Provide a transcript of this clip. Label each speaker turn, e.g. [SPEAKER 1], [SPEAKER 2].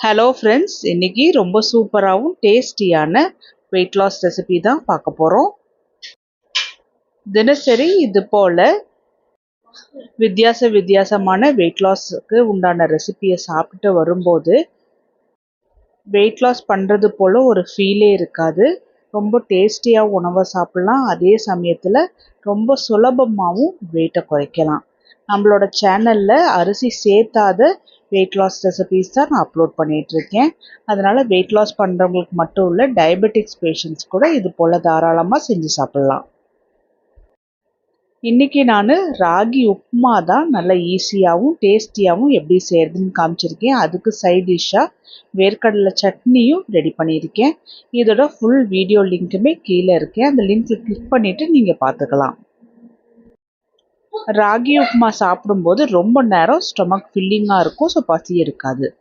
[SPEAKER 1] Hello friends இன்றைக்கி ரொம்ப சூப்பராகவும் டேஸ்டியான வெயிட் லாஸ் ரெசிபி தான் பார்க்க போகிறோம் தினசரி இது போல் வித்தியாச வித்தியாசமான வெயிட் லாஸுக்கு உண்டான ரெசிபியை சாப்பிட்டு வரும்போது வெயிட் லாஸ் பண்ணுறது போல் ஒரு ஃபீலே இருக்காது. ரொம்ப டேஸ்டியாக உணவை சாப்பிட்லாம். அதே சமயத்தில் ரொம்ப சுலபமாகவும் வெயிட்டை குறைக்கலாம். நம்மளோட சேனலில் அரிசி சேர்த்தாத வெயிட் லாஸ் ரெசிபீஸ் தான் நான் அப்லோட் பண்ணிகிட்ருக்கேன் அதனால் வெயிட் லாஸ் பண்ணுறவங்களுக்கு மட்டும் இல்லை டயபெட்டிக்ஸ் பேஷண்ட்ஸ் கூட இது போல் தாராளமாக செஞ்சு சாப்பிட்லாம். இன்றைக்கி நான் ராகி உப்புமா தான் நல்லா ஈஸியாகவும் டேஸ்டியாகவும் எப்படி செய்கிறதுன்னு காமிச்சிருக்கேன். அதுக்கு சைட் டிஷ்ஷாக வேர்க்கடலை சட்னியும் ரெடி பண்ணியிருக்கேன். இதோட ஃபுல் வீடியோ லிங்க்குமே கீழே இருக்கேன். அந்த லிங்க்கில் கிளிக் பண்ணிவிட்டு நீங்கள் பார்த்துக்கலாம். ராகி உப்புமா சாப்பிடும்போது ரொம்ப நேரம் ஸ்டொமக் ஃபில்லிங்காக இருக்கும். ஸோ பசி இருக்காது.